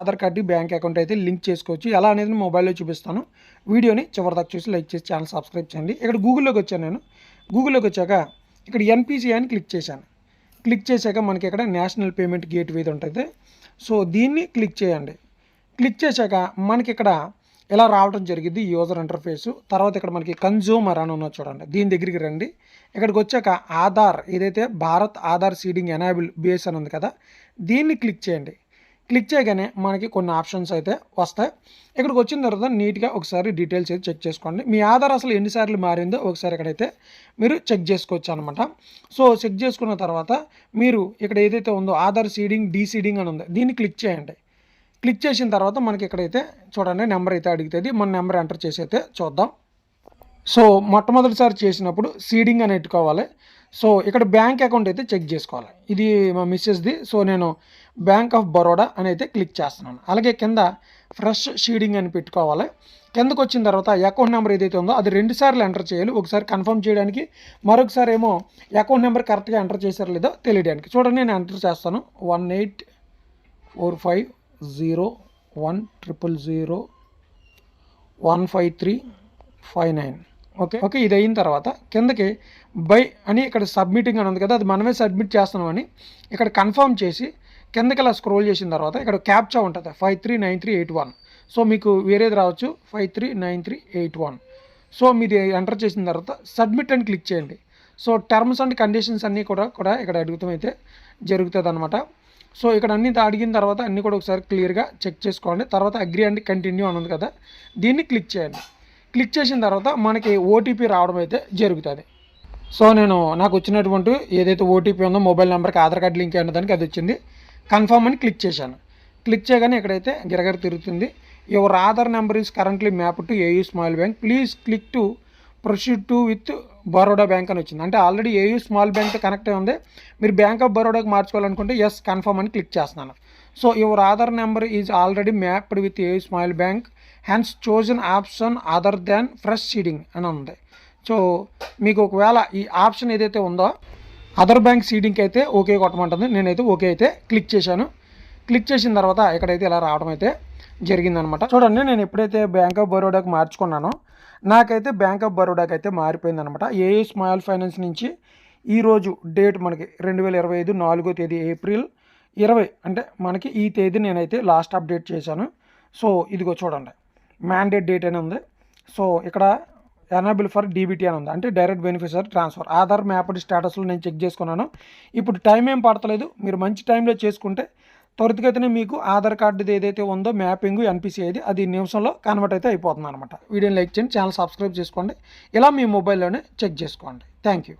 Aadhaar card bank account అయితే link చేసుకోవచ్చు. ఎలా అనేది మొబైల్లో చూపిస్తాను. వీడియోని చివరిదాకా చూసి లైక్ చేసి ఛానల్ సబ్స్క్రైబ్ చేయండి. ఇక్కడ గూగుల్లోకి వచ్చాను నేను. గూగుల్లోకి వచ్చాక ఇక్కడ ఎన్పిసి అని క్లిక్ చేశాను. క్లిక్ చేశాక మనకి ఇక్కడ నేషనల్ పేమెంట్ గేట్ వేది ఉంటుంది. సో దీన్ని క్లిక్ చేయండి. క్లిక్ చేశాక మనకి ఇక్కడ ఇలా రావడం జరిగింది యూజర్ ఇంటర్ఫేసు. తర్వాత ఇక్కడ మనకి కన్జ్యూమర్ అని ఉన్నది చూడండి. దీని దగ్గరికి రండి. ఇక్కడికి వచ్చాక ఆధార్ ఏదైతే Bharat Aadhaar seeding enable base అని ఉంది కదా దీన్ని క్లిక్ చేయండి. క్లిక్ చేయగానే మనకి కొన్ని ఆప్షన్స్ అయితే వస్తాయి. ఇక్కడికి వచ్చిన తర్వాత నీట్గా ఒకసారి డీటెయిల్స్ అయితే చెక్ చేసుకోండి. మీ ఆధార్ అసలు ఎన్నిసార్లు మారిందో ఒకసారి ఇక్కడైతే మీరు చెక్ చేసుకోవచ్చు అనమాట సో చెక్ చేసుకున్న తర్వాత మీరు ఇక్కడ ఏదైతే ఉందో ఆధార్ సీడింగ్ డీ సీడింగ్ అని ఉంది దీన్ని క్లిక్ చేయండి. క్లిక్ చేసిన తర్వాత మనకి ఇక్కడైతే చూడండి నెంబర్ అయితే అడుగుతుంది. మన నెంబర్ ఎంటర్ చేసి అయితే చూద్దాం. సో మొట్టమొదటిసారి చేసినప్పుడు సీడింగ్ అని పెట్టుకోవాలి. సో ఇక్కడ బ్యాంక్ అకౌంట్ అయితే చెక్ చేసుకోవాలి. ఇది మా మిస్సెస్ది సో నేను బ్యాంక్ ఆఫ్ బరోడా అని అయితే క్లిక్ చేస్తున్నాను. అలాగే కింద ఫ్రెష్ షీడింగ్ అని పెట్టుకోవాలి. కిందకు వచ్చిన తర్వాత అకౌంట్ నెంబర్ ఏదైతే ఉందో అది రెండు సార్లు ఎంటర్ చేయాలి. ఒకసారి కన్ఫర్మ్ చేయడానికి మరొకసారి ఏమో అకౌంట్ నెంబర్ కరెక్ట్గా ఎంటర్ చేశారో లేదో తెలియడానికి. చూడండి నేను ఎంటర్ చేస్తాను. One eight four five zero one triple zero one five three five nine. Okay. Okay ఇది అయిన తర్వాత కిందకి బై అని ఇక్కడ సబ్మిటింగ్ అని ఉంది కదా అది మనమే సబ్మిట్ చేస్తున్నామని ఇక్కడ కన్ఫర్మ్ చేసి కిందకి ఇలా స్క్రోల్ చేసిన తర్వాత ఇక్కడ క్యాప్చా ఉంటుంది five three nine three eight one. So మీకు వేరేది రావచ్చు five three nine three eight one. So మీది ఎంటర్ చేసిన తర్వాత సబ్మిట్ అని క్లిక్ చేయండి. సో టర్మ్స్ అండ్ కండిషన్స్ అన్నీ కూడా కూడా ఇక్కడ అడుగుతామైతే జరుగుతుంది అనమాట సో ఇక్కడ అన్ని అడిగిన తర్వాత అన్నీ కూడా ఒకసారి క్లియర్గా చెక్ చేసుకోండి. తర్వాత అగ్రి అండ్ కంటిన్యూ అని ఉంది కదా దీన్ని క్లిక్ చేయండి. క్లిక్ చేసిన తర్వాత మనకి ఓటీపీ రావడం అయితే జరుగుతుంది. సో నేను నాకు వచ్చినటువంటి ఏదైతే ఓటీపీ ఉందో మొబైల్ నెంబర్కి ఆధార్ కార్డు లింక్ అయిన దానికి అది వచ్చింది. కన్ఫర్మ్ అని క్లిక్ చేశాను. క్లిక్ చేయగానే ఇక్కడైతే గిరగర తిరుగుతుంది. Your Aadhaar number is currently map to AU small bank. Please click to proceed to with Baroda bank అని వచ్చింది. అంటే already AU small bank connect అయి ఉంది. మీరు బ్యాంక్ ఆఫ్ బరోడాకి మార్చుకోవాలనుకుంటే ఎస్ కన్ఫర్మ్ అని క్లిక్ చేస్తున్నాను. So your Aadhaar number is already mapped with AU smile bank has chosen option other than fresh seeding అని ఉంది. సో మీకు ఒకవేళ ఈ ఆప్షన్ ఏదైతే ఉందో అదర్ బ్యాంక్ సీడింగ్కి అయితే ఓకే కొట్టమంటుంది. నేనైతే ఓకే అయితే క్లిక్ చేశాను. క్లిక్ చేసిన తర్వాత ఇక్కడైతే ఇలా రావడం అయితే జరిగిందనమాట. చూడండి నేను ఎప్పుడైతే బ్యాంక్ ఆఫ్ బరోడాకి మార్చుకున్నానో నాకైతే బ్యాంక్ ఆఫ్ బరోడాకి అయితే మారిపోయిందనమాట. ఏఏ స్మాల్ ఫైనాన్స్ నుంచి ఈరోజు డేట్ మనకి రెండు వేల ఇరవై ఐదు నాలుగో తేదీ ఏప్రిల్ ఇరవై అంటే మనకి ఈ తేదీ నేనైతే లాస్ట్ అప్డేట్ చేశాను. సో ఇదిగో చూడండి. మ్యాండేట్ డేట్ అని ఉంది. సో ఇక్కడ ఎనాబుల్ ఫర్ డీబీటీ అని ఉంది. అంటే direct beneficiary transfer Aadhaar mapped స్టేటస్లో నేను చెక్ చేసుకున్నాను. ఇప్పుడు టైం ఏం పడతలేదు. మీరు మంచి టైంలో చేసుకుంటే త్వరితగతినే మీకు ఆధార్ కార్డుది ఏదైతే ఉందో మ్యాపింగ్ ఎన్పిసి అది అది నిమిషంలో కన్వర్ట్ అయితే అయిపోతుంది అనమాట వీడియోని లైక్ చేయండి ఛానల్ సబ్స్క్రైబ్ చేసుకోండి. ఇలా మీ మొబైల్లోనే చెక్ చేసుకోండి. Thank you